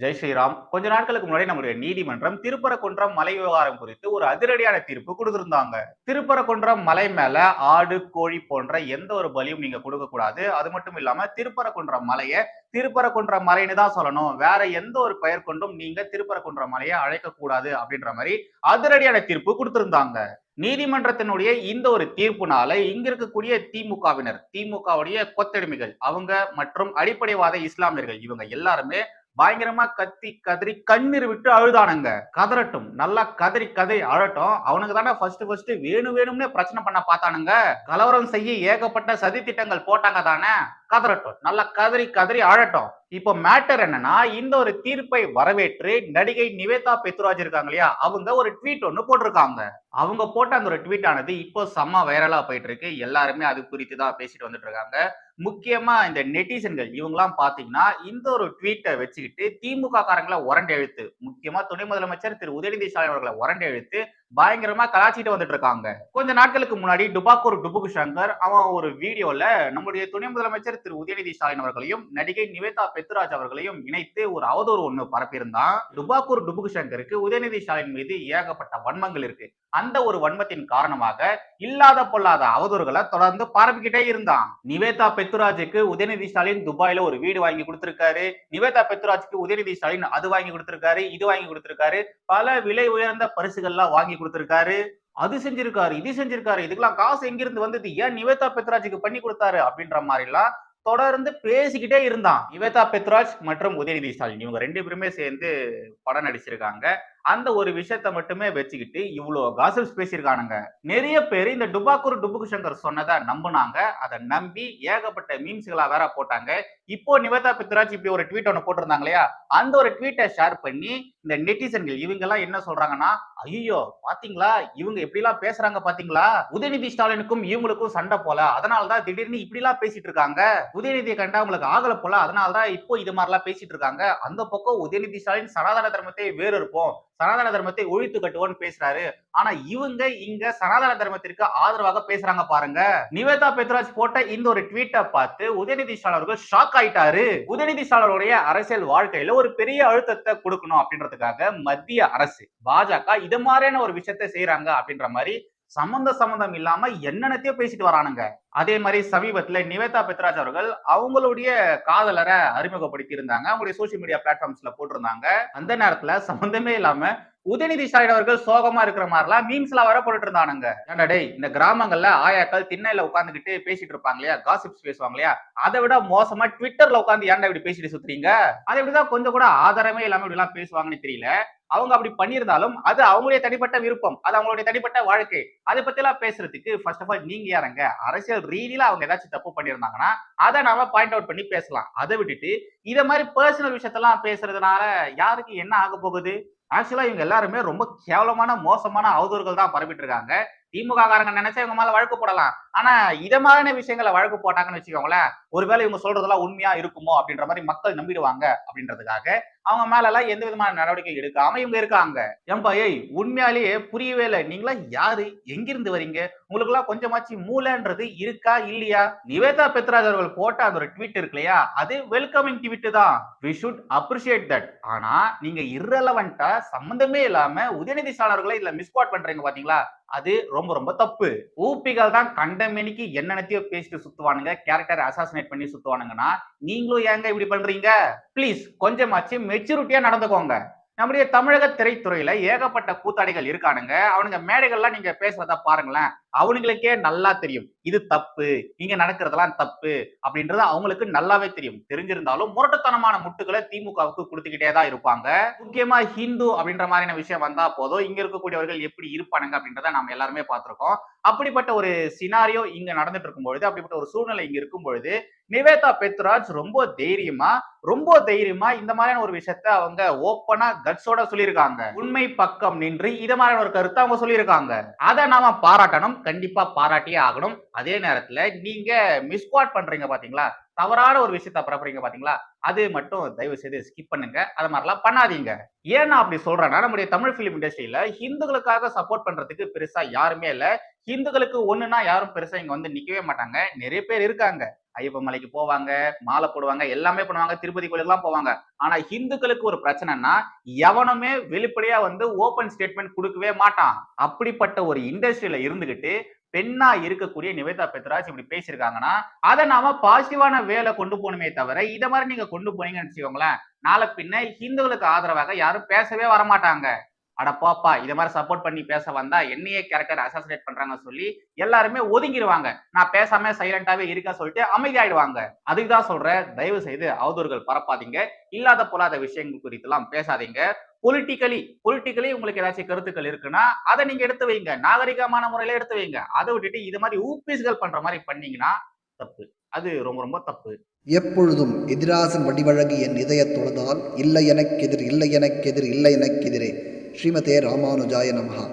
ஜெய் ஸ்ரீராம். கொஞ்ச நாட்களுக்கு முன்னாடி நம்முடைய நீதிமன்றம் திருப்பரங்குன்றம் மலை விவகாரம் குறித்து ஒரு அதிரடியான தீர்ப்பு கொடுத்திருந்தாங்க. திருப்பரங்குன்றம் மலை மேல ஆடு கோழி போன்ற எந்த ஒரு பலியும் நீங்க கொடுக்க கூடாது. அது மட்டும் இல்லாம திருப்பரங்குன்றம் மலையை திருப்பரங்குன்றம் மலைன்னு தான் சொல்லணும். வேற எந்த ஒரு பெயர் கொண்டும் நீங்க திருப்பரங்குன்றம் மலையை அழைக்க கூடாது அப்படின்ற மாதிரி அதிரடியான தீர்ப்பு கொடுத்திருந்தாங்க. நீதிமன்றத்தினுடைய இந்த ஒரு தீர்ப்புனால இங்க இருக்கக்கூடிய திமுகவினர் திமுகவுடைய கொத்தடிமைகள் அவங்க மற்றும் அடிப்படைவாத இஸ்லாமியர்கள் இவங்க எல்லாருமே பயங்கரமா கத்தி கதறி கண்ணீர் விட்டு அழுதானுங்க. கதறட்டும். நல்லா கதறி கதறி அழட்டும். அவனுக்கு தானே ஃபர்ஸ்ட் ஃபர்ஸ்ட் வேணும் வேணும்னே பிரச்சனை பண்ண பார்த்தானுங்க. கலவரம் செய்ய ஏகப்பட்ட சதி திட்டங்கள் போட்டாங்க தானே? கதறட்டும். நல்லா கதறி கதறி அழட்டும். இப்போ மேட்டர் என்னன்னா இந்த ஒரு தீர்ப்பை வரவேற்று நடிகை நிவேதா பெத்ராஜ் இருக்காங்க இல்லையா? அவங்க ஒரு ட்வீட் ஒன்று போட்டிருக்காங்க. அவங்க போட்ட அந்த ஒரு ட்வீட் ஆனது இப்போ செம்ம வைரலா போயிட்டு இருக்கு. எல்லாருமே அது குறித்து தான் பேசிட்டு வந்துட்டு இருக்காங்க. முக்கியமா இந்த நெட்டிசன்கள் இவங்கெல்லாம் பாத்தீங்கன்னா இந்த ஒரு ட்வீட்டை வச்சுக்கிட்டு திமுக காரங்களை உரண்டு எழுத்து முக்கியமா துணை முதலமைச்சர் திரு. உதயநிதி ஸ்டாலின் அவர்களை உரண்டு எழுத்து பயங்கரமா கலாச்சிட்டு வந்துட்டு இருக்காங்க கொஞ்ச நாட்களுக்கு முன்னாடி டுபாக்கூர் டுபுக்கு சங்கர் அவன் ஒரு வீடியோல நம்முடைய துணை முதலமைச்சர் திரு. உதயநிதி ஸ்டாலின் அவர்களையும் நடிகை நிவேதா பெத்ராஜ் அவர்களையும் இணைத்து ஒரு அவதூறு ஒண்ணு பரப்பியிருந்தான். டுபாக்கூர் டுபுக்கு சங்கருக்கு உதயநிதி ஸ்டாலின் மீது ஏகப்பட்ட வன்மங்கள் இருக்கு. அந்த ஒரு வன்மத்தின் காரணமாக இல்லாத பொல்லாத அவதூறுகளை தொடர்ந்து பரப்பிக்கிட்டே இருந்தான். நிவேதா பெத்துராஜுக்கு உதயநிதி ஸ்டாலின் துபாயில ஒரு வீடு வாங்கி கொடுத்திருக்காரு. நிவேதா பெத்துராஜுக்கு உதயநிதி ஸ்டாலின் அது வாங்கி கொடுத்திருக்காரு இது வாங்கி கொடுத்திருக்காரு. பல விலை உயர்ந்த பரிசுகள்லாம் வாங்கி கொடுத்திருக்காரு அது செஞ்சிருக்காரு இது செஞ்சிருக்காரு இதுக்கெல்லாம் காசு எங்கிருந்து வந்தது? ஏன் நிவேதா பெத்ராஜுக்கு பண்ணி கொடுத்தாரு? அப்படின்ற மாதிரி எல்லாம் தொடர்ந்து பேசிக்கிட்டே இருந்தான். நிவேதா பெத்ராஜ் மற்றும் உதயநிதி ஸ்டாலின். இவங்க ரெண்டு பேருமே சேர்ந்து படம் நடிச்சிருக்காங்க. அந்த ஒரு விஷயத்த மட்டுமே வச்சுக்கிட்டு இவ்வளோ காசிப்ஸ் பேசியிருக்கானுங்க. நிறைய பேர் இந்த டுபாக்கூர் டுபுக்கு சங்கர் சொன்னதை நம்பினாங்க. அதை நம்பி ஏகப்பட்ட மீம்ஸ்களா வேற போட்டாங்க. இப்போ நிவேதா பித்ராஜ் இப்படி ஒரு ட்வீட் ஒன்று போட்டிருந்தாங்க இல்லையா? அந்த ஒரு ட்வீட்டை ஷேர் பண்ணி இந்த நெட்டிசன்கள் இவங்கெல்லாம் என்ன சொல்றாங்கன்னா ஐயோ பாத்தீங்களா? இவங்க எப்படிலாம் பேசுறாங்க பாத்தீங்களா? உதயநிதி ஸ்டாலினுக்கும் இவங்களுக்கும் சண்டை போல. அதனாலதான் திடீர்னு இப்படிலாம் பேசிட்டு இருக்காங்க. உதயநிதியை கண்டா உங்களுக்கு ஆகல போல. அதனாலதான் இப்போ இது மாதிரிலாம் பேசிட்டு இருக்காங்க. அந்த பக்கம் உதயநிதி ஸ்டாலின் சனாதன தர்மத்தை வேறு இருப்போம். சனாதன தர்மத்தை ஒழித்து கட்டுவோம்னு பேசுறாரு. ஆனா இவங்க இங்க சனாதன தர்மத்திற்கு ஆதரவாக பேசுறாங்க பாருங்க. நிவேதா பெத்ராஜ் போட்ட இந்த ஒரு ட்வீட்டை பார்த்து உதயநிதி ஸ்டாலின் அவர்கள் ஷாக் ஆயிட்டாரு. உதயநிதி ஸ்டாலினுடைய அரசியல் வாழ்க்கையில ஒரு பெரிய அழுத்தத்தை கொடுக்கணும் அப்படின்றதுக்காக மத்திய அரசு பாஜக இது மாதிரியான ஒரு விஷயத்த செய்யறாங்க அப்படின்ற மாதிரி சம்பந்த சம்பந்தம் இல்லாம என்னென்னத்தையோ பேசிட்டு வரானுங்க. அதே மாதிரி சமீபத்துல நிவேதா பெத்ராஜ் அவர்கள் அவங்களுடைய காதலரை அறிமுகப்படுத்தி இருந்தாங்க அவங்களுடைய சோசியல் மீடியா பிளாட்ஃபார்ம்ஸ்ல போட்டிருந்தாங்க. அந்த நேரத்துல சம்பந்தமே இல்லாம உதயநிதி ஸ்டாலின் அவர்கள் சோகமா இருக்கிற மாதிரிலாம் மீம்ஸ் எல்லாம் வர போட்டுட்டு இருந்தானுங்க ஏன்டா இந்த கிராமங்கள்ல ஆயாக்கள் திண்ணையில உட்காந்துக்கிட்டு பேசிட்டு இருப்பாங்க இல்லையா? காசிப்ஸ் பேசுவாங்க இல்லையா? அதை விட மோசமா ட்விட்டர்ல உட்காந்து ஏன்டா இப்படி பேசிட்டு சுத்துறீங்க? அதை இப்படிதான் கொஞ்சம் கூட ஆதாரமே இல்லாம இப்படி எல்லாம் பேசுவாங்கன்னு தெரியல. அவங்க அப்படி பண்ணியிருந்தாலும் அது அவங்களுடைய தனிப்பட்ட விருப்பம். அது அவங்களுடைய தனிப்பட்ட வாழ்க்கை. அதை பத்தி எல்லாம் பேசுறதுக்கு ஃபர்ஸ்ட் ஆஃப் ஆல் நீங்க யாருங்க? அரசியல் ரீதியில அவங்க ஏதாச்சும் தப்பு பண்ணியிருந்தாங்கன்னா அதை நாம பாயிண்ட் அவுட் பண்ணி பேசலாம். அதை விட்டுட்டு இதை மாதிரி பர்சனல் விஷயத்தெல்லாம் பேசுறதுனால யாருக்கு என்ன ஆக போகுது? ஆக்சுவலா இவங்க எல்லாருமே ரொம்ப கேவலமான மோசமான அவதூறுகள் தான் பரப்பிட்டு இருக்காங்க. திமுக காரங்க நினைச்சா இவங்க மேல வழக்கு போடலாம். ஆனா இதை மாதிரியான விஷயங்களை வழக்கு போட்டாங்கன்னு வச்சுக்கோங்களேன் ஒருவேளை இவங்க சொல்றதெல்லாம் உண்மையா இருக்குமோ அப்படின்ற மாதிரி மக்கள் நம்பிடுவாங்க அப்படின்றதுக்காக அவங்க மேலெல்லாம் எந்த விதமான நடவடிக்கை எடுக்காம இவங்க இருக்காங்க. ஏம்பா ஏய் உண்மையாலேயே புரியவே இல்லை. நீங்களா யாரு? எங்கிருந்து வரீங்க உங்களுக்கு எல்லாம் கொஞ்சமாச்சு மூலன்றது இருக்கா இல்லையா? நிவேதா பெத்ராஜ் அவர்கள் போட்ட அந்த ஒரு ட்வீட் இருக்கு இல்லையா? அது வெல்கமிங் ட்வீட் தான். வி ஷுட் அப்ரிஷியேட் தட் ஆனா நீங்க irrelevant-ஆ சம்பந்தமே இல்லாம உதயநிதி ஸ்டாலின் இதுல மிஸ்பாட் பண்றீங்க பாத்தீங்களா? அது ரொம்ப ரொம்ப தப்பு. ஊப்பிகள் தான் கண்டமேனிக்கு என்னென்னத்தையோ பேசிட்டு சுத்துவானுங்க கேரக்டர் அசாசினேட் பண்ணி சுத்துவானுங்கன்னா நீங்களும் ஏங்க இப்படி பண்றீங்க? ப்ளீஸ் கொஞ்சமாச்சு மெச்சூரிட்டியா நடந்துக்கோங்க. நம்முடைய தமிழக திரைத்துறையில ஏகப்பட்ட கூத்தாடிகள் இருக்கானுங்க. அவனுங்க மேடைகள்லாம் நீங்க பேசுறத பாருங்களேன். அவனுங்களுக்கே நல்லா தெரியும். இது தப்பு. இங்க நடக்கிறதெல்லாம் தப்பு அப்படின்றது அவங்களுக்கு நல்லாவே தெரியும். தெரிஞ்சிருந்தாலும் முரட்டுத்தனமான முட்டுகளை திமுகவுக்கு கொடுத்துக்கிட்டே தான் இருப்பாங்க. முக்கியமா ஹிந்து அப்படின்ற மாதிரியான விஷயம் வந்தா போதும். இங்க இருக்கக்கூடியவர்கள் எப்படி இருப்பானுங்க அப்படின்றத நம்ம எல்லாருமே பார்த்திருக்கோம். அப்படிப்பட்ட ஒரு சினாரியோ இங்க நடந்துட்டு இருக்கும் பொழுது அப்படிப்பட்ட ஒரு சூழ்நிலை இங்க இருக்கும் பொழுது நிவேதா பெத்ராஜ் ரொம்ப தைரியமா ரொம்ப தைரியமா இந்த மாதிரியான ஒரு விஷயத்த அவங்க ஓப்பனா கட்ஸோட சொல்லியிருக்காங்க. உண்மை பக்கம் நின்று இத மாதிரியான ஒரு கருத்தை அவங்க சொல்லியிருக்காங்க. அதை நாம பாராட்டணும். கண்டிப்பாக பாராட்டியே ஆகணும். அதே நேரத்துல நீங்க மிஸ்குவாட் பண்றீங்க பாத்தீங்களா? தவறான ஒரு விஷயத்த பரப்புறீங்க பாத்தீங்களா? அது மட்டும் தயவு செய்து ஸ்கிப் பண்ணுங்க. அது மாதிரிலாம் பண்ணாதீங்க. ஏன் நான் அப்படி சொல்றேன்னா நம்முடைய தமிழ் பிலிம் இண்டஸ்ட்ரியில ஹிந்துக்களுக்காக சப்போர்ட் பண்றதுக்கு பெருசா யாருமே இல்ல. ஹிந்துக்களுக்கு ஒண்ணுனா யாரும் பெருசா இங்க வந்து நிக்கவே மாட்டாங்க. நிறைய பேர் இருக்காங்க. ஐயப்ப மலைக்கு போவாங்க மாலை போடுவாங்க எல்லாமே பண்ணுவாங்க திருப்பதி கோயிலுக்குலாம் போவாங்க. ஆனா ஹிந்துக்களுக்கு ஒரு பிரச்சனைனா எவனுமே வெளிப்படையா வந்து ஓபன் ஸ்டேட்மெண்ட் கொடுக்கவே மாட்டான். அப்படிப்பட்ட ஒரு இண்டஸ்ட்ரியில இருந்துகிட்டு பெண்ணா இருக்கக்கூடிய நிவேதா பெத்ராஜ் இப்படி பேசியிருக்காங்கன்னா அதை நாம பாசிட்டிவான வேலை கொண்டு போகணுமே தவிர இதை மாதிரி நீங்க கொண்டு போனீங்கன்னு வச்சுக்கோங்களேன் நாளை பின்ன ஹிந்துக்களுக்கு ஆதரவாக யாரும் பேசவே வரமாட்டாங்க. அட பாப்பா இதை மாதிரி சப்போர்ட் பண்ணி பேச வந்தா என்னையே கேரக்டர் அசாசினேட் பண்றாங்க சொல்லி எல்லாருமே ஒதுங்கிடுவாங்க நான் பேசாம சைலண்டாவே இருக்க சொல்லிட்டு அமைதியாயிடுவாங்க. அதுக்கு தான் சொல்றேன் தயவு செய்து அவதூறுகள் பரப்பாதீங்க. இல்லாத பொல்லாத விஷயங்கள் குறித்தெல்லாம் பேசாதீங்க. பொலிட்டிக்கலி பொலிட்டிக்கலி உங்களுக்கு ஏதாச்சும் கருத்துக்கள் இருக்குன்னா அதை நீங்க எடுத்து வைங்க. நாகரிகமான முறையில எடுத்து வைங்க. அதை விட்டுட்டு இது மாதிரி ஊப்பீஸ்கள் பண்ற மாதிரி பண்ணீங்கன்னா தப்பு. அது ரொம்ப ரொம்ப தப்பு. எப்பொழுதும் எதிராசன் வடிவழகு என் இதயத் தொழுதால் இல்லை எனக்கெதிர் இல்லை எனக்கெதிர் இல்லை எனக்கெதிரே ஸ்ரீமதே ராமானுஜாய நமஹா.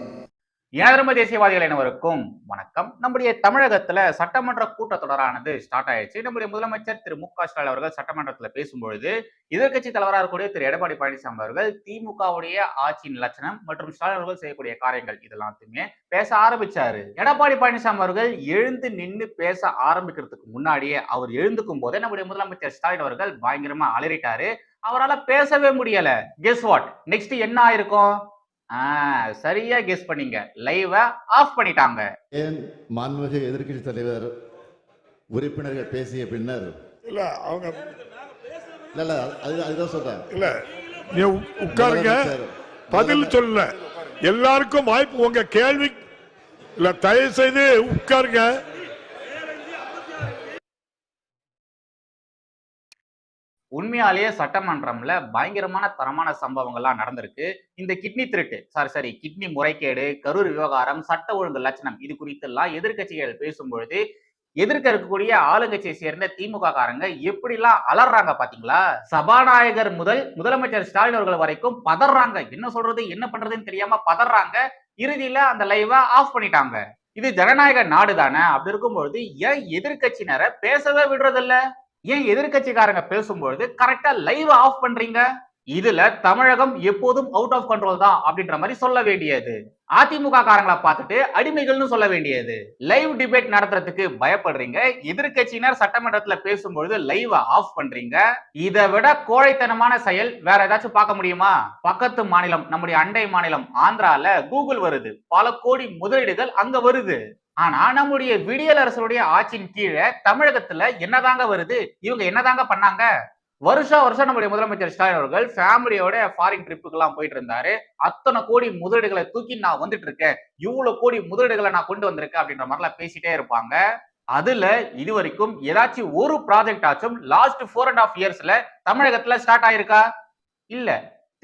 ஏழரம்ப தேசியவாதிகள் அனைவருக்கும் வணக்கம். நம்முடைய தமிழகத்துல சட்டமன்ற கூட்டத்தொடரானது ஸ்டார்ட் ஆயிடுச்சு. நம்முடைய முதலமைச்சர் திரு மு க ஸ்டாலின் அவர்கள் சட்டமன்றத்துல பேசும்பொழுது எதிர்க்கட்சி தலைவராக இருக்கக்கூடிய திரு எடப்பாடி பழனிசாமி அவர்கள் திமுகவுடைய ஆட்சியின் லட்சணம் மற்றும் ஸ்டாலின் அவர்கள் செய்யக்கூடிய காரியங்கள் இதெல்லாத்தையுமே பேச ஆரம்பிச்சாரு. எடப்பாடி பழனிசாமி அவர்கள் எழுந்து நின்று பேச ஆரம்பிக்கிறதுக்கு முன்னாடியே அவர் எழுந்துக்கும் போதே நம்முடைய முதலமைச்சர் ஸ்டாலின் அவர்கள் பயங்கரமா அலறிட்டாரு. அவரால பேசவே முடியல. கெஸ் வாட் நெக்ஸ்ட் என்ன ஆயிருக்கும்? சரியா கெஸ் பண்ணீங்க. லைவ ஆஃப் பண்ணிட்டாங்க. ஏன் மாண்புமிகு எதிர்க்கட்சி தலைவர் உறுப்பினர்கள் பேசிய பின்னர்? இல்ல அவங்க இல்ல இல்ல அது அதுதான் சொல்றேன். இல்ல. நீ உட்காருங்க. பதில் சொல்லல எல்லாருக்கும் வாய்ப்பு உங்க கேள்வி இல்ல தயவு செய்து உட்காருங்க. உண்மையாலேயே சட்டமன்றம்ல பயங்கரமான தரமான சம்பவங்கள்லாம் நடந்திருக்கு. இந்த கிட்னி திருட்டு சாரி சாரி கிட்னி முறைகேடு கரூர் விவகாரம் சட்ட ஒழுங்கு லட்சணம் இது குறித்து எல்லாம் எதிர்க்கட்சிகள் பேசும்பொழுது எதிர்க்க இருக்கக்கூடிய ஆளுங்கட்சியை சேர்ந்த திமுக காரங்க எப்படிலாம் அலறாங்க பாத்தீங்களா? சபாநாயகர் முதல் முதலமைச்சர் ஸ்டாலின் அவர்கள் வரைக்கும் பதறாங்க. என்ன சொல்றது என்ன பண்றதுன்னு தெரியாம பதறாங்க. இறுதியில அந்த லைவ ஆஃப் பண்ணிட்டாங்க. இது ஜனநாயக நாடு தானே அப்படி இருக்கும்பொழுது ஏன் எதிர்க்கட்சியினரை பேசவே விடுறதில்ல? ஏன் எதிர்கட்சிக்காரங்க பேசும்பொழுது கரெக்டா லைவ் ஆஃப் பண்றீங்க? இதுல தமிழகம் எப்போதும் அவுட் ஆஃப் கண்ட்ரோல் தான் அப்படின்ற மாதிரி சொல்ல வேண்டியது. அதிமுக காரங்களை பார்த்துட்டு அடிமைகள்னு சொல்ல வேண்டியது. லைவ் டிபேட் நடத்துறதுக்கு பயப்படுறீங்க. எதிர்க்கட்சியினர் சட்டமன்றத்துல பேசும்பொழுது லைவ் ஆஃப் பண்றீங்க. இதை விட கோழைத்தனமான செயல் வேற ஏதாச்சும் பார்க்க முடியுமா? பக்கத்து மாநிலம் நம்முடைய அண்டை மாநிலம் ஆந்திரால கூகுள் வருது. பல கோடி முதலீடுகள் அங்க வருது. ஆனா நம்முடைய விடியல் அரசருடைய ஆட்சியின் கீழே தமிழகத்துல என்னதாங்க வருது? இவங்க என்னதாங்க பண்ணாங்க? வருஷா வருஷம் நம்முடைய முதலமைச்சர் ஸ்டாலின் அவர்கள் ஃபேமிலியோட ஃபாரின் ட்ரிப்புக்கு எல்லாம் போயிட்டு இருந்தாரு. அத்தனை கோடி முதலீடுகளை தூக்கி நான் வந்துட்டு இருக்கேன். இவ்வளவு கோடி முதலீடுகளை நான் கொண்டு வந்திருக்கேன் அப்படின்ற மாதிரிலாம் பேசிட்டே இருப்பாங்க. அதுல இது வரைக்கும் ஏதாச்சும் ஒரு ப்ராஜெக்ட் ஆச்சும் லாஸ்ட் ஃபோர் அண்ட் ஆஃப் இயர்ஸ்ல தமிழகத்துல ஸ்டார்ட் ஆயிருக்கா? இல்ல.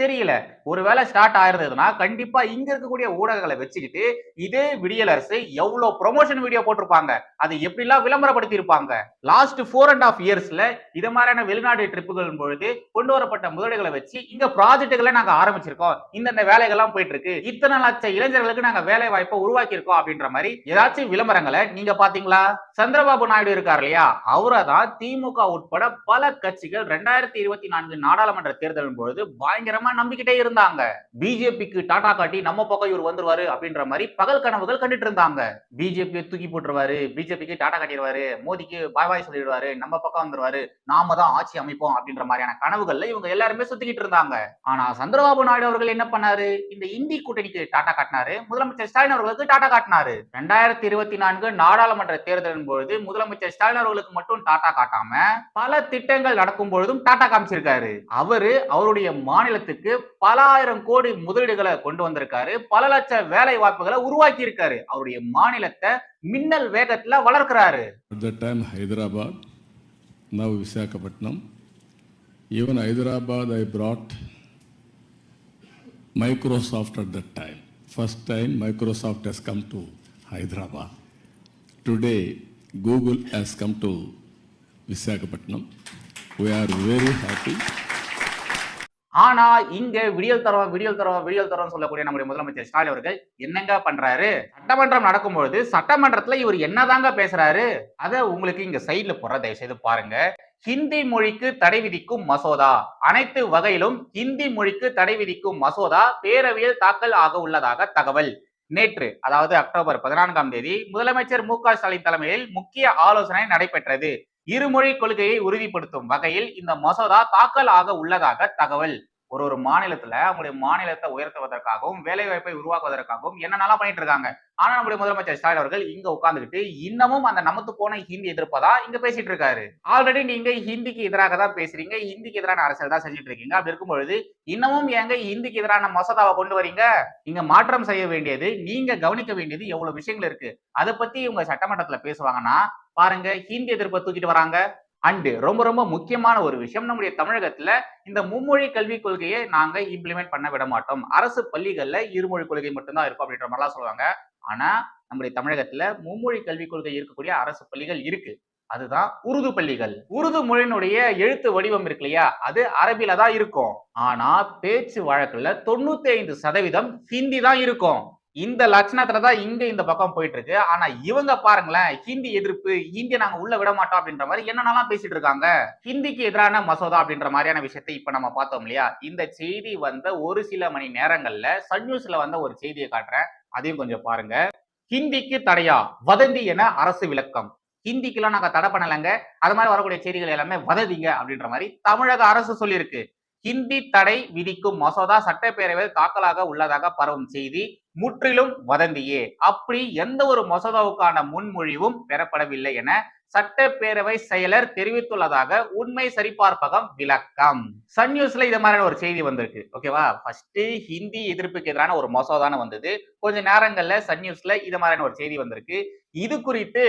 தெரியல. ஒருவேளை ஸ்டார்ட் ஆயிருந்ததுன்னா கண்டிப்பா இங்க இருக்கக்கூடிய ஊடகங்களை வச்சுக்கிட்டு இதே விடியல் அரசு எவ்வளவு ப்ரொமோஷன் வீடியோ போட்டிருப்பாங்க அதை எப்படிலாம் விளம்பரப்படுத்தி இருப்பாங்க லாஸ்ட் ஃபோர் அண்ட் ஆஃப் இயர்ஸ்ல இது மாதிரியான வெளிநாடு ட்ரிப்புகள் பொழுது கொண்டு வரப்பட்ட முதலீடுகளை வச்சு இங்க ப்ராஜெக்டுகளை நாங்க ஆரம்பிச்சிருக்கோம். இந்தந்த வேலைகள்லாம் போயிட்டு இருக்கு இத்தனை லட்சம் இளைஞர்களுக்கு நாங்க வேலை வாய்ப்பை உருவாக்கி இருக்கோம் அப்படின்ற மாதிரி ஏதாச்சும் விளம்பரங்களை நீங்க பாத்தீங்களா சந்திரபாபு நாயுடு இருக்கார் இல்லையா? அவரை தான் திமுக உட்பட பல கட்சிகள் ரெண்டாயிரத்தி இருபத்தி நான்கு நாடாளுமன்ற தேர்தலின் பொழுது பயங்கரமா பயங்கரமா நம்பிக்கிட்டே இருந்தாங்க. பிஜேபிக்கு டாடா காட்டி நம்ம பக்கம் இவர் வந்துருவாரு அப்படின்ற மாதிரி பகல் கனவுகள் கண்டுட்டு இருந்தாங்க. பிஜேபியை தூக்கி போட்டுருவாரு. பிஜேபிக்கு டாடா காட்டிடுவாரு. மோடிக்கு பாய் பாய் சொல்லிடுவாரு. நம்ம பக்கம் வந்துருவாரு. நாம தான் ஆட்சி அமைப்போம் அப்படின்ற மாதிரியான கனவுகள்ல இவங்க எல்லாருமே சுத்திக்கிட்டு இருந்தாங்க. ஆனா சந்திரபாபு நாயுடு அவர்கள் என்ன பண்ணாரு? இந்த இந்தி கூட்டணிக்கு டாடா காட்டினாரு. முதலமைச்சர் ஸ்டாலின் அவர்களுக்கு டாடா காட்டினாரு. ரெண்டாயிரத்தி இருபத்தி நான்கு நாடாளுமன்ற தேர்தலின் பொழுது முதலமைச்சர் ஸ்டாலின் அவர்களுக்கு மட்டும் டாடா காட்டாம பல திட்டங்கள் நடக்கும் பொழுதும் டாடா காமிச்சிருக்காரு. அவரு அவருடைய மாநிலத்துக்கு தமிழ்நாட்டிற்கு பல ஆயிரம் கோடி முதலீடுகளை கொண்டு வந்திருக்காரு பல லட்ச வேலை வாய்ப்புகளை உருவாக்கி இருக்காரு அவருடைய மாநிலத்தை மின்னல் வேகத்துல வளர்க்கிறாரு time Hyderabad now Visakhapatnam even Hyderabad I brought Microsoft at that time first time Microsoft has come to Hyderabad today Google has come to Visakhapatnam we are very happy ஆனா இங்க விடியல் தரோம் விடியல் தரோம் விடியல் தரோம் சொல்லக்கூடிய நம்முடைய முதலமைச்சர் ஸ்டாலின் அவர்கள் என்னங்க பண்றாரு? சட்டமன்றம் நடக்கும்பொழுது சட்டமன்றத்துல இவர் என்னதாங்க பேசுறாரு? அத உங்களுக்கு இங்க சைட்ல போற தயவு செய்து பாருங்க. ஹிந்தி மொழிக்கு தடை விதிக்கும் மசோதா. அனைத்து வகையிலும் ஹிந்தி மொழிக்கு தடை விதிக்கும் மசோதா பேரவையில் தாக்கல் ஆக உள்ளதாக தகவல். நேற்று அதாவது அக்டோபர் பதினான்காம் தேதி முதலமைச்சர் மு க ஸ்டாலின் தலைமையில் முக்கிய ஆலோசனை நடைபெற்றது. இருமொழி கொள்கையை உறுதிப்படுத்தும் வகையில் இந்த மசோதா தாக்கல் ஆக உள்ளதாக தகவல். ஒரு ஒரு மாநிலத்துல அவங்களுடைய மாநிலத்தை உயர்த்துவதற்காகவும் வேலை வாய்ப்பை உருவாக்குவதற்காகவும் என்னென்னலாம் பண்ணிட்டு இருக்காங்க. ஆனா நம்முடைய முதலமைச்சர் ஸ்டாலின் அவர்கள் இங்க உட்கார்ந்துகிட்டு இன்னமும் அந்த நமத்து போன ஹிந்தி எதிர்ப்பதா இங்க பேசிட்டு இருக்காரு. ஆல்ரெடி நீங்க ஹிந்திக்கு எதிராக தான் பேசுறீங்க ஹிந்திக்கு எதிரான அரசியல் தான் செஞ்சுட்டு இருக்கீங்க. அப்படி இருக்கும்பொழுது இன்னமும் ஏங்க ஹிந்திக்கு எதிரான மசோதாவை கொண்டு வரீங்க? இங்க மாற்றம் செய்ய வேண்டியது நீங்க கவனிக்க வேண்டியது எவ்வளவு விஷயங்கள் இருக்கு. அதை பத்தி இவங்க சட்டமன்றத்துல பேசுவாங்கன்னா பாருங்க ஹிந்தி எதிர்ப்பை தூக்கிட்டு வராங்க. அண்டு ரொம்ப ரொம்ப முக்கியமான ஒரு விஷயம். நம்முடைய தமிழகத்துல இந்த மும்மொழி கல்விக் கொள்கையை நாங்க இம்ப்ளிமெண்ட் பண்ண விட மாட்டோம். அரசு பள்ளிகள்ல இருமொழி கொள்கை மட்டும்தான் இருக்கும் அப்படின்ற மாதிரிலாம் சொல்லுவாங்க. ஆனா நம்முடைய தமிழகத்துல மும்மொழி கல்விக் கொள்கை இருக்கக்கூடிய அரசு பள்ளிகள் இருக்கு. அதுதான் உருது பள்ளிகள். உருது மொழியினுடைய எழுத்து வடிவம் இருக்கு இல்லையா? அது அரபில தான் இருக்கும். ஆனா பேச்சு வழக்குல தொண்ணூத்தி ஐந்து சதவீதம் ஹிந்தி தான் இருக்கும். இந்த லட்சணத்துல தான் இங்க இந்த பக்கம் போயிட்டு இருக்கு ஆனா இவங்க பாருங்களேன் ஹிந்தி எதிர்ப்பு இந்திய நாங்க உள்ள விட மாட்டோம் அப்படின்ற மாதிரி என்னென்னலாம் பேசிட்டு இருக்காங்க? ஹிந்திக்கு எதிரான மசோதா அப்படின்ற மாதிரியான விஷயத்தை இப்ப நம்ம பார்த்தோம் இல்லையா? இந்த செய்தி வந்த ஒரு சில மணி நேரங்கள்ல சன் நியூஸ்ல வந்த ஒரு செய்தியை காட்டுறேன். அதையும் கொஞ்சம் பாருங்க. ஹிந்திக்கு தடையா? வதந்தி என அரசு விளக்கம். ஹிந்திக்கெல்லாம் நாங்க தடை பண்ணலைங்க. அது மாதிரி வரக்கூடிய செய்திகள் எல்லாமே வததிங்க அப்படின்ற மாதிரி தமிழக அரசு சொல்லியிருக்கு. ஹிந்தி தடை விதிக்கும் மசோதா சட்டப்பேரவையில் தாக்கலாக உள்ளதாக பரவும் செய்தி முற்றிலும் வதந்தியே. அப்படி எந்த ஒரு மசோதாவுக்கான முன்மொழிவும் பெறப்படவில்லை என சட்டப்பேரவை செயலர் தெரிவித்துள்ளதாக உண்மை சரிபார்ப்பகம் விளக்கம். சன் நியூஸ்ல இது மாதிரியான ஒரு செய்தி வந்திருக்கு. ஓகேவா ஃபர்ஸ்ட் ஹிந்தி எதிர்ப்புக்கு எதிரான ஒரு மசோதான வந்தது. கொஞ்ச நேரங்கள்ல சன் நியூஸ்ல இது மாதிரியான ஒரு செய்தி வந்திருக்கு. இது குறித்து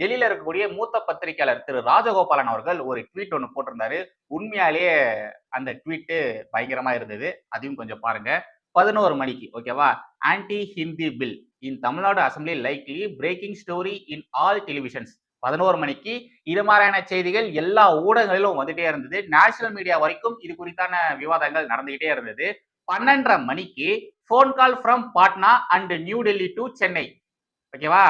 டெல்லியில இருக்கக்கூடிய மூத்த பத்திரிகையாளர் திரு ராஜகோபாலன் அவர்கள் ஒரு ட்வீட் ஒன்று போட்டிருந்தாரு. உண்மையாலேயே அந்த ட்வீட்டு பயங்கரமா இருந்தது. அதையும் கொஞ்சம் பாருங்க. பதினோரு மணிக்கு ஓகேவா anti Hindi bill in Tamil Nadu assembly likely breaking story in all televisions பதினோரு மணிக்கு இது மாதிரியான செய்திகள் எல்லா ஊடகங்களிலும் வந்துட்டே இருந்தது. நேஷனல் மீடியா வரைக்கும் இது குறித்தான விவாதங்கள் நடந்துகிட்டே இருந்தது. பன்னெண்டரை மணிக்கு phone call from Patna and new Delhi to Chennai ஓகேவா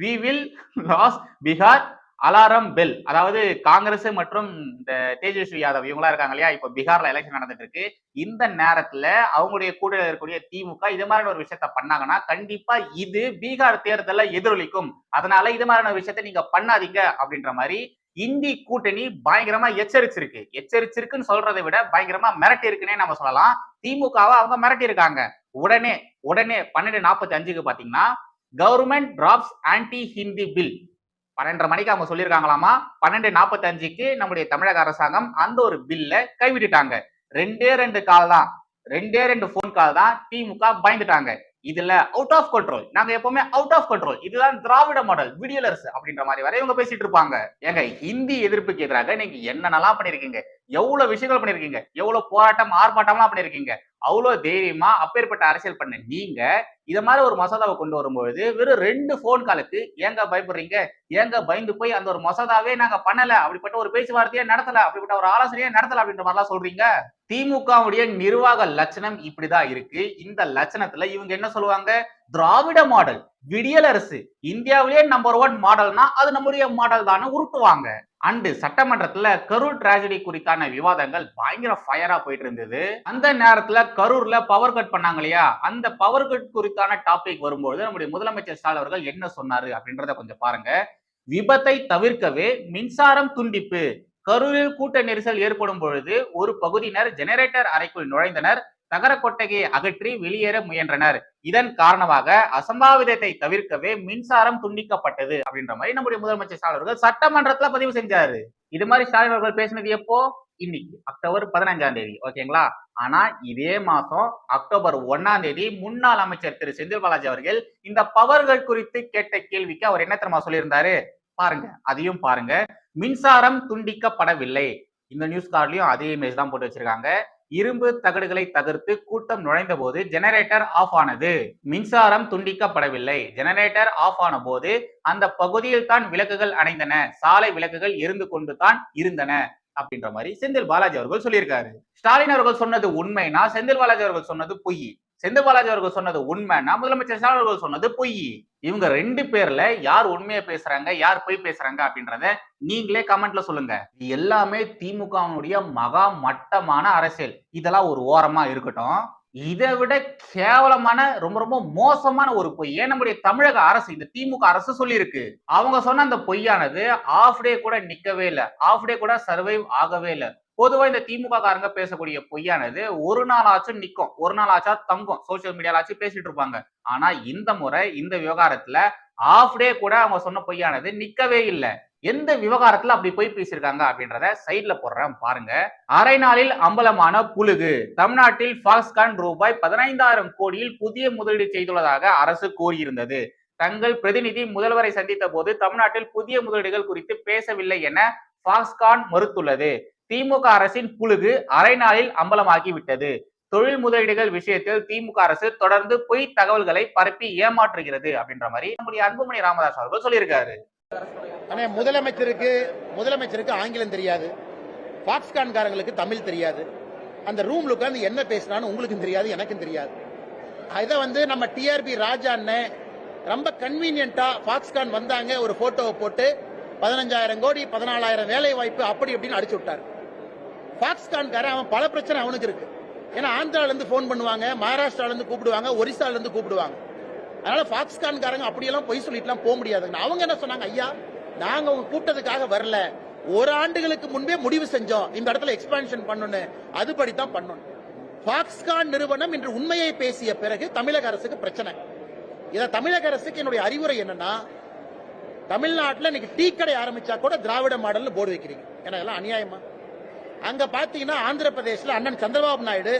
we? Will lose Bihar alarm bell. அதாவது காங்கிரஸ் மற்றும் இந்த தேஜஸ்வி யாதவ் இவங்களா இருக்காங்க இல்லையா? இப்ப பீகார்ல எலெக்ஷன் நடந்துட்டு இருக்கு இந்த நேரத்துல அவங்களுடைய கூட்டணியில் இருக்கக்கூடிய திமுக இது மாதிரியான ஒரு விஷயத்த பண்ணாங்கன்னா கண்டிப்பா இது பீகார் தேர்தல எதிரொலிக்கும். அதனால இது மாதிரியான விஷயத்த நீங்க பண்ணாதீங்க அப்படின்ற மாதிரி இந்தி கூட்டணி பயங்கரமா எச்சரிச்சிருக்கு. எச்சரிச்சிருக்குன்னு சொல்றதை விட பயங்கரமா மிரட்டி இருக்குன்னே நம்ம சொல்லலாம். திமுகவை அவங்க மிரட்டி இருக்காங்க. உடனே உடனே பன்னெண்டு நாற்பத்தி அஞ்சுக்கு பாத்தீங்கன்னா government drops anti Hindi bill பன்னெண்டரை மணிக்கு அவங்க சொல்லியிருக்காங்களாமா? பன்னெண்டு நாற்பத்தி அஞ்சுக்கு நம்முடைய தமிழக அரசாங்கம் அந்த ஒரு பில்ல கைவிட்டுட்டாங்க. ரெண்டே ரெண்டு கால் தான். ரெண்டே ரெண்டு போன் கால் தான் திமுக பயந்துட்டாங்க. இதுல அவுட் ஆஃப் கண்ட்ரோல் நாங்க எப்பவுமே அவுட் ஆஃப் கண்ட்ரோல் இதுதான் திராவிட மாடல் விடியலரசு அப்படின்ற மாதிரி வரை இவங்க பேசிட்டு இருப்பாங்க. ஏங்க இந்தி எதிர்ப்புக்கு எதிராக நீங்க என்னென்னலாம் பண்ணிருக்கீங்க எவ்வளவு விஷயங்கள் பண்ணிருக்கீங்க? எவ்வளவு போராட்டம் ஆர்ப்பாட்டம்லாம் பண்ணிருக்கீங்க? அவ்வளவு தைரியமா அப்பேற்பட்ட அரசியல் பண்ண நீங்க இத மாதிரி ஒரு மசோதாவை கொண்டு வரும்பொழுது வெறும் ரெண்டு போன் காலுக்கு ஏங்க பயப்படுறீங்க? ஏங்க பயந்து போய் அந்த ஒரு மசோதாவே நாங்க பண்ணல அப்படிப்பட்ட ஒரு பேச்சுவார்த்தையே நடத்தல அப்படிப்பட்ட ஒரு ஆலோசனையே நடத்தல அப்படின்ற மாதிரிலாம் சொல்றீங்க. திமுகவுடைய நிர்வாக லட்சணம் இப்படிதான் இருக்கு. இந்த லட்சணத்துல இவங்க என்ன சொல்லுவாங்க? திராவிட மாடல் விடியல் அரசு இந்தியாவிலேயே நம்பர் ஒன் மாடல்னா அது நம்முடைய மாடல் தானே உருட்டுவாங்க. அண்டு சட்டமன்றத்துல கரூர் டிராஜடி குறித்தான விவாதங்கள் பயங்கர ஃபயரா போயிட்டு இருந்தது அந்த நேரத்துல கரூர்ல பவர் கட் பண்ணாங்க இல்லையா? அந்த பவர் கட் குறித்தான டாபிக் வரும்போது நம்முடைய முதலமைச்சர் ஸ்டாலின் அவர்கள் என்ன சொன்னாரு அப்படின்றத கொஞ்சம் பாருங்க. விபத்தை தவிர்க்கவே மின்சாரம் துண்டிப்பு. கரூரில் கூட்ட நெரிசல் ஏற்படும் பொழுது ஒரு பகுதியினர் ஜெனரேட்டர் அறைக்குள் நுழைந்தனர். தகர கொட்டகையை அகற்றி வெளியேற முயன்றனர். இதன் காரணமாக அசம்பாவிதத்தை தவிர்க்கவே மின்சாரம் துண்டிக்கப்பட்டது அப்படின்ற மாதிரி நம்முடைய முதலமைச்சர் ஸ்டாலின் அவர்கள் சட்டமன்றத்துல பதிவு செஞ்சாரு. இது மாதிரி ஸ்டாலின் அவர்கள் பேசினது எப்போ? இன்னைக்கு அக்டோபர் பதினஞ்சாம் தேதி. ஓகேங்களா? ஆனா இதே மாசம் அக்டோபர் ஒன்னாம் தேதி முன்னாள் அமைச்சர் திரு செந்தில் பாலாஜி அவர்கள் இந்த பவர்கள் குறித்து கேட்ட கேள்விக்கு அவர் என்ன தெரியுமா சொல்லியிருந்தாரு? பாருங்க அதையும் பாருங்க. மின்சாரம் துண்டிக்கப்படவில்லை. இந்த நியூஸ் கார்ட்லயும் அதே இமேஜ் தான் போட்டு வச்சிருக்காங்க. இரும்பு தகடுகளை தகர்த்து கூட்டம் நுழைந்த போது ஜெனரேட்டர் ஆஃப் ஆனது. மின்சாரம் துண்டிக்கப்படவில்லை. ஜெனரேட்டர் ஆஃப் ஆன போது அந்த பகுதியில் தான் விளக்குகள் அணைந்தன. சாலை விளக்குகள் எரிந்து கொண்டு தான் இருந்தன. அப்படின்ற மாதிரி செந்தில் பாலாஜி அவர்கள் சொல்லியிருக்காரு. ஸ்டாலின் அவர்கள் சொன்னது உண்மைனா செந்தில் பாலாஜி அவர்கள் சொன்னது பொய். செந்தில் பாலாஜி அவர்கள் சொன்னது உண்மை. நான் முதலமைச்சர் ஸ்டாலின் அவர்கள் சொன்னது பொய். இவங்க ரெண்டு பேர்ல யார் உண்மையை பேசுறாங்க யார் பொய் பேசுறாங்க அப்படின்றத நீங்களே கமெண்ட்ல சொல்லுங்க. இது எல்லாமே திமுகவினுடைய மகா மட்டமான அரசியல். இதெல்லாம் ஒரு ஓரமா இருக்கட்டும். இதை விட கேவலமான ரொம்ப ரொம்ப மோசமான ஒரு பொய். ஏன் நம்முடைய தமிழக அரசு இந்த திமுக அரசு சொல்லியிருக்கு? அவங்க சொன்ன அந்த பொய்யானது ஆஃப் டே கூட நிக்கவே இல்லை. ஆஃப் டே கூட சர்வைவ் ஆகவே இல்லை. பொதுவா இந்த திமுக காரங்க பேசக்கூடிய பொய்யானது ஒரு நாள் ஆச்சும் நிற்கும் ஒரு நாள் ஆச்சா தங்கும் சோசியல் மீடியாலாச்சும் பேசிட்டு இருப்பாங்க. ஆனா இந்த முறை இந்த விவகாரத்துல ஆஃப் டே கூட அவங்க சொன்ன பொய்யானது நிக்கவே இல்லை. எந்த விவகாரத்துல அப்படி போய் பேசியிருக்காங்க அப்படின்றத சைட்ல போடுறேன் பாருங்க. அரை நாளில் அம்பலமான புழுகு. தமிழ்நாட்டில் ஃபாக்ஸ்கான் ரூபாய் பதினைந்தாயிரம் கோடியில் புதிய முதலீடு செய்துள்ளதாக அரசு கூறியிருந்தது. தங்கள் பிரதிநிதி முதல்வரை சந்தித்த போது தமிழ்நாட்டில் புதிய முதலீடுகள் குறித்து பேசவில்லை என பாக்ஸ்கான் மறுத்துள்ளது. திமுக அரசின் புழுகு அரை நாளில் அம்பலமாகிவிட்டது. தொழில் முதலீடுகள் விஷயத்தில் திமுக அரசு தொடர்ந்து பொய் தகவல்களை பரப்பி ஏமாற்றுகிறது அப்படின்ற மாதிரி நம்முடைய அன்புமணி ராமதாஸ் அவர்கள் சொல்லியிருக்காரு. ஆனா முதலமைச்சருக்கு முதலமைச்சருக்கு ஆங்கிலம் தெரியாது. பாக்ஸ்கான்காரங்களுக்கு தமிழ் தெரியாது. அந்த ரூம்ல உட்கார்ந்து என்ன பேசினான்னு உங்களுக்கும் தெரியாது எனக்கும் தெரியாது. இதை வந்து நம்ம டிஆர்பி ராஜா அண்ணன் ரொம்ப கன்வீனியன்ட்டா பாக்ஸ்கான் வந்தாங்க ஒரு போட்டோவை போட்டு பதினஞ்சாயிரம் கோடி பதினாலாயிரம் வேலை வாய்ப்பு அப்படி இப்படின்னு அடிச்சு விட்டாரு. பாக்ஸ்கான்காரன் அவன் பல பிரச்சனை அவனுக்கு இருக்கு. ஏன்னா ஆந்திராலேருந்து ஃபோன் பண்ணுவாங்க மகாராஷ்டிராலேருந்து கூப்பிடுவாங்க ஒரிசாலேருந்து கூப்பிடுவாங்க. அதனால பாகிஸ்தான்காரங்க அப்படியெல்லாம் பொய் சொல்லிட்டுலாம் போக முடியாதுங்க. அவங்க என்ன சொன்னாங்க? ஐயா நாங்க உங்க கூட்டத்துக்காக வரல. ஒரு ஆண்டுகளுக்கு முன்பே முடிவு செஞ்சோம். இந்த இடத்துல எக்ஸ்பான்ஷன் பண்ணணும் அதுபடி தான் பண்ணணும். பாக்ஸ்கான் நிறுவனம் இன்று உண்மையை பேசிய பிறகு தமிழக அரசுக்கு பிரச்சனை. இதை தமிழக அரசுக்கு என்னுடைய அறிவுரை என்னன்னா தமிழ்நாட்டில் இன்னைக்கு டீ கடை ஆரம்பிச்சா கூட திராவிட மாடல்னு போர்டு வைக்கிறீங்க. ஏன்னா இதெல்லாம் அநியாயமா? அங்க பாத்தீங்கன்னா ஆந்திர பிரதேசல அண்ணன் சந்திரபாபு நாயுடு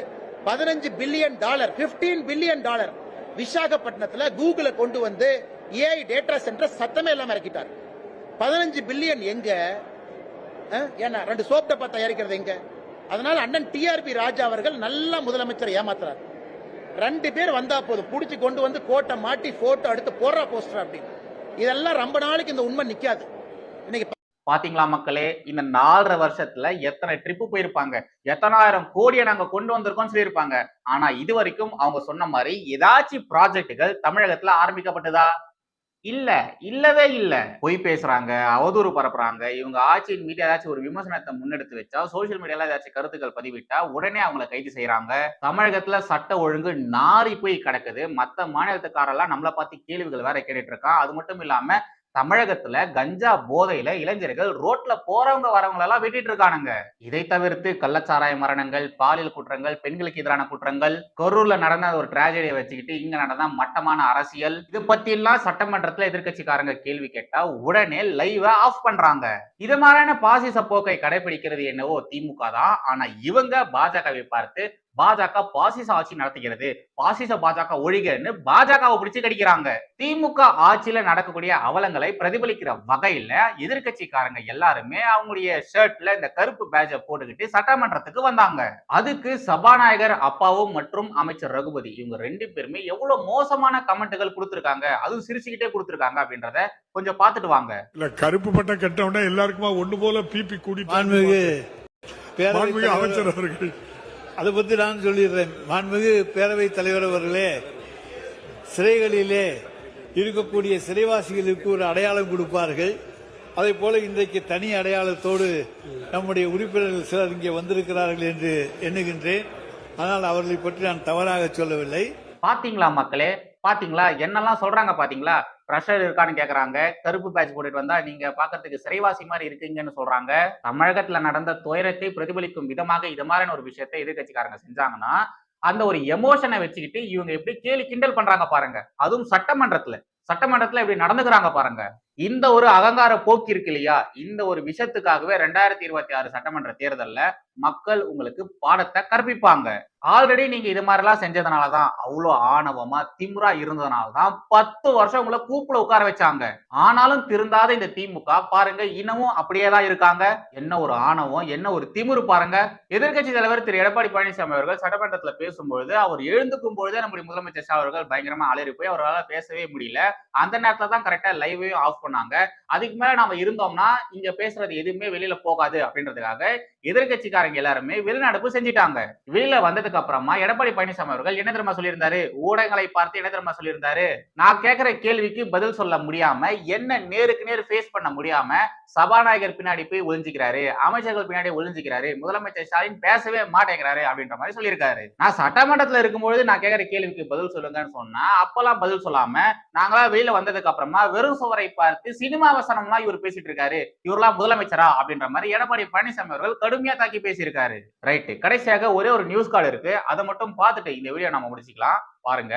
பதினஞ்சு பில்லியன் டாலர் 15 பில்லியன் டாலர் விசாகப்பட்டினத்துல கூகுள கொண்டு வந்து ஏஐ டேட்டா சென்டர் சத்தமே இல்லாம இறக்கிட்டார். பதினஞ்சு பில்லியன் எங்க? ஏன்னா ரெண்டு சோப் டப்பா தயாரிக்கிறது எங்க? அதனால அண்ணன் டிஆர்பி ராஜா அவர்கள் நல்ல முதலமைச்சர் ஏமாத்துறாரு. ரெண்டு பேர் வந்தா போதும். புடிச்சு கொண்டு வந்து கோட்டை மாட்டி போட்டோ எடுத்து போடுறா போஸ்டர் அப்படின்னு. இதெல்லாம் ரொம்ப நாளைக்கு இந்த உண்மை நிக்காது. இன்னைக்கு பாத்தீங்களா மக்களே? இந்த நாலரை வருஷத்துல எத்தனை ட்ரிப்பு போயிருப்பாங்க? எத்தனாயிரம் கோடியை நாங்க கொண்டு வந்திருக்கோம் சொல்லியிருப்பாங்க. ஆனா இது வரைக்கும் அவங்க சொன்ன மாதிரி ஏதாச்சும் ப்ராஜெக்டுகள் தமிழகத்துல ஆரம்பிக்கப்பட்டதா? இல்ல. இல்லவே இல்ல. பொய் பேசுறாங்க அவதூறு பரப்புறாங்க. இவங்க ஆட்சியின் மீது ஏதாச்சும் ஒரு விமர்சனத்தை முன்னெடுத்து வச்சா சோசியல் மீடியால ஏதாச்சும் கருத்துக்கள் பதிவிட்டா உடனே அவங்களை கைது செய்யறாங்க தமிழகத்துல சட்ட ஒழுங்கு நாரி போய் கிடக்குது. மத்த மாநிலத்துக்காரெல்லாம் நம்மளை பார்த்து கேள்விகள் வேற கேட்டுட்டு இருக்கான். அது மட்டும் இல்லாம தமிழகத்துல கஞ்சா போதையில இளைஞர்கள் ரோட்ல போறவங்க வரவங்களெல்லாம் வெட்டிட்டு இருக்கானுங்க இதை தவிர்த்து கள்ளச்சாராய மரணங்கள் பாலியல் குற்றங்கள் பெண்களுக்கு எதிரான குற்றங்கள் கரூர்ல நடந்த ஒரு டிராஜடியை வச்சுக்கிட்டு இங்க நடந்த மட்டமான அரசியல் இது பத்தி எல்லாம் சட்டமன்றத்துல எதிர்க்கட்சிக்காரங்க கேள்வி கேட்டா உடனே லைவ ஆஃப் பண்றாங்க. இது மாதிரியான பாசிச போக்கை கடைபிடிக்கிறது என்னவோ திமுக தான். ஆனா இவங்க பாஜகவை பார்த்து பாஜக பாசிச ஆட்சி நடத்துகிறது. பாசிச பாஜக ஒழிகன்னு பாஜகவை பிடிச்சு கடிக்கிறாங்க. திமுக ஆட்சியில நடக்கக்கூடிய அவலங்களை பிரதிபலிக்கிற வகையில எதிர்க்கட்சிக்காரங்க எல்லாருமே அவங்களுடைய ஷர்ட்ல இந்த கருப்பு பேட்சை போட்டுக்கிட்டு சட்டமன்றத்துக்கு வந்தாங்க. அதுக்கு சபாநாயகர் அப்பாவும் மற்றும் அமைச்சர் ரகுபதி இவங்க ரெண்டு பேருமே எவ்வளவு மோசமான கமெண்ட்டுகள் கொடுத்திருக்காங்க. அதுவும் சிரிச்சுக்கிட்டே கொடுத்திருக்காங்க அப்படின்றத கொஞ்சம் பார்த்துட்டு வாங்க. இல்ல கருப்பு பட்டம் கட்டவுடனே எல்லாருக்குமா ஒண்ணு போல பிபி கூடி அமைச்சர் அவர்கள். அதை பத்தி நான் சொல்லிடுறேன். மாண்புமிகு பேரவைத் தலைவர் அவர்களே சிறைகளிலே இருக்கக்கூடிய சிறைவாசிகளுக்கு ஒரு அடையாளம் கொடுப்பார்கள். அதே போல இன்றைக்கு தனி அடையாளத்தோடு நம்முடைய உறுப்பினர்கள் சிலர் இங்கே வந்திருக்கிறார்கள் என்று எண்ணுகின்றேன். ஆனால் அவர்களை பற்றி நான் தவறாக சொல்லவில்லை. பாத்தீங்களா மக்களே? பாத்தீங்களா? என்னெல்லாம் சொல்றாங்க பாத்தீங்களா? ப்ரெஷர் இருக்கான்னு கேட்குறாங்க கருப்பு பேட்ச் போட்டுட்டு வந்தால் நீங்கள் பார்க்கறதுக்கு சிறைவாசி மாதிரி இருக்கீங்கன்னு சொல்கிறாங்க தமிழகத்தில் நடந்த துயரத்தை பிரதிபலிக்கும் விதமாக இது மாதிரியான ஒரு விஷயத்தை எதிர்க்கட்சிக்காரங்க செஞ்சாங்கன்னா அந்த ஒரு எமோஷனை வச்சுக்கிட்டு இவங்க எப்படி கேலி கிண்டல் பண்றாங்க பாருங்க. அதுவும் சட்டமன்றத்துல. சட்டமன்றத்துல இப்படி நடந்துக்கிறாங்க பாருங்க. இந்த ஒரு அகங்கார போக்கு இருக்கு இல்லையா? இந்த ஒரு விஷயத்துக்காகவே ரெண்டாயிரத்தி இருபத்தி ஆறு சட்டமன்ற தேர்தல்ல மக்கள் உங்களுக்கு பாடத்தை கற்பிப்பாங்க. ஆல்ரெடி நீங்க இது மாதிரிலாம் செஞ்சதுனாலதான் அவ்வளோ ஆணவமா திமுறா இருந்ததுனாலதான் பத்து வருஷம் உங்களை கூப்புல உட்கார வச்சாங்க. ஆனாலும் திருந்தாத இந்த திமுக பாருங்க இன்னமும் அப்படியே தான் இருக்காங்க. என்ன ஒரு ஆணவம் என்ன ஒரு திமிரு பாருங்க. எதிர்க்கட்சி தலைவர் திரு. எடப்பாடி பழனிசாமி அவர்கள் சட்டமன்றத்துல பேசும்பொழுது அவர் எழுந்துக்கும் பொழுதே நம்முடைய முதலமைச்சர் அவர்கள் பயங்கரமா அலறி போய் அவரால் பேசவே முடியல. அந்த நேரத்துல தான் கரெக்டா லைவையும் ஆஃப் பண்ணாங்க அதுக்கு மேல நாம இருந்தோம்னா இங்க பேசுறது எதுவுமே வெளியில போகாது அப்படின்றதுக்காக எதிர்க்கட்சிக்காரங்க எல்லாருமே வெளிநடப்பு செஞ்சுட்டாங்க. வெளியில வந்ததுக்கு அப்புறமா எடப்பாடி பழனிசாமி அவர்கள் என்ன தெரியுமா சொல்லியிருந்தாரு? ஊடகங்களை பார்த்து என்ன தெரியுமா சொல்லியிருந்தாரு? நான் கேட்கிற கேள்விக்கு பதில் சொல்ல முடியாம என்ன நேருக்கு நேர் ஃபேஸ் பண்ண முடியாம சபாநாயகர் பின்னாடி போய் ஒழிஞ்சுக்கிறாரு அமைச்சர்கள் பின்னாடி ஒளிஞ்சுக்கிறாரு முதலமைச்சர் ஸ்டாலின் பேசவே மாட்டேங்கிறாரு அப்படின்ற மாதிரி சொல்லியிருக்காரு. நான் சட்டமன்றத்துல இருக்கும்போது நான் கேட்கிற கேள்விக்கு பதில் சொல்லுங்கன்னு சொன்னா அப்பெல்லாம் பதில் சொல்லாம நாங்களா வெளியில வந்ததுக்கு அப்புறமா வெறும் சுவரை பார்த்து சினிமா வசனம்லாம் இவர் பேசிட்டு இருக்காரு இவரெல்லாம் முதலமைச்சரா? அப்படின்ற மாதிரி எடப்பாடி பழனிசாமி அவர்கள் கடுமையா தாக்கி பேசியிருக்காரு. ரைட்டு கடைசியாக ஒரே ஒரு நியூஸ் கார்டு இருக்கு. அதை மட்டும் பார்த்துட்டு இந்த வீடியோ நம்ம முடிச்சுக்கலாம். பாருங்க.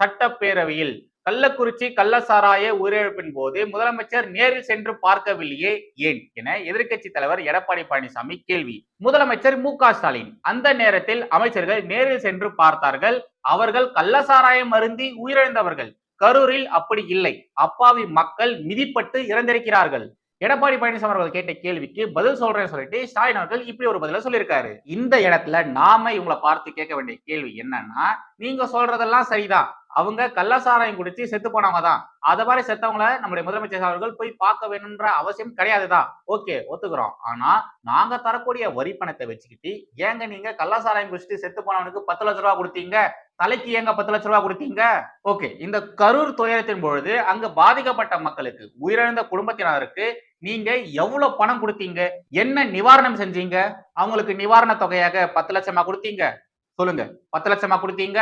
சட்டப்பேரவையில் கள்ளக்குறிச்சி கள்ளசாராய உயிரிழப்பின் போது முதலமைச்சர் நேரில் சென்று பார்க்கவில்லையே ஏன்? என எதிர்க்கட்சி தலைவர் எடப்பாடி பழனிசாமி கேள்வி. முதலமைச்சர் மு ஸ்டாலின் அந்த நேரத்தில் அமைச்சர்கள் நேரில் சென்று பார்த்தார்கள். அவர்கள் கள்ளசாராயம் அருந்தி உயிரிழந்தவர்கள். கரூரில் அப்படி இல்லை. அப்பாவி மக்கள் மிதிப்பட்டு இறந்திருக்கிறார்கள். எடப்பாடி பழனிசாமி அவர்கள் கேட்ட கேள்விக்கு பதில் சொல்றேன்னு சொல்லிட்டு ஸ்டாலின் அவர்கள் இப்படி ஒரு பதில சொல்லியிருக்காரு. இந்த இடத்துல நாம இவங்களை பார்த்து கேட்க வேண்டிய கேள்வி என்னன்னா நீங்க சொல்றதெல்லாம் சரிதான். அவங்க கள்ளசாராயம் குடிச்சு செத்து போனவங்க தான். அதை மாதிரி செத்தவங்கள நம்முடைய முதலமைச்சர் அவர்கள் போய் பார்க்க வேணும்ன்ற அவசியம் கிடையாதுதான். ஓகே ஒத்துக்கிறோம். ஆனா நாங்க தரக்கூடிய வரி பணத்தை வச்சுக்கிட்டு ஏங்க நீங்க கள்ளசாராயம் குடிச்சிட்டு செத்து போனவனுக்கு பத்து லட்ச ரூபா கொடுத்தீங்க? தலைக்கு ஏங்க பத்து லட்ச ரூபாய் கொடுத்தீங்க? ஓகே. இந்த கரூர் துயரத்தின் பொழுது அங்க பாதிக்கப்பட்ட மக்களுக்கு உயிரிழந்த குடும்பத்தினருக்கு நீங்க எவ்வளவு பணம் கொடுத்தீங்க? என்ன நிவாரணம் செஞ்சீங்க? அவங்களுக்கு நிவாரண தொகையாக பத்து லட்சமா கொடுத்தீங்க? சொல்லுங்க. பத்து லட்சமா கொடுத்தீங்க?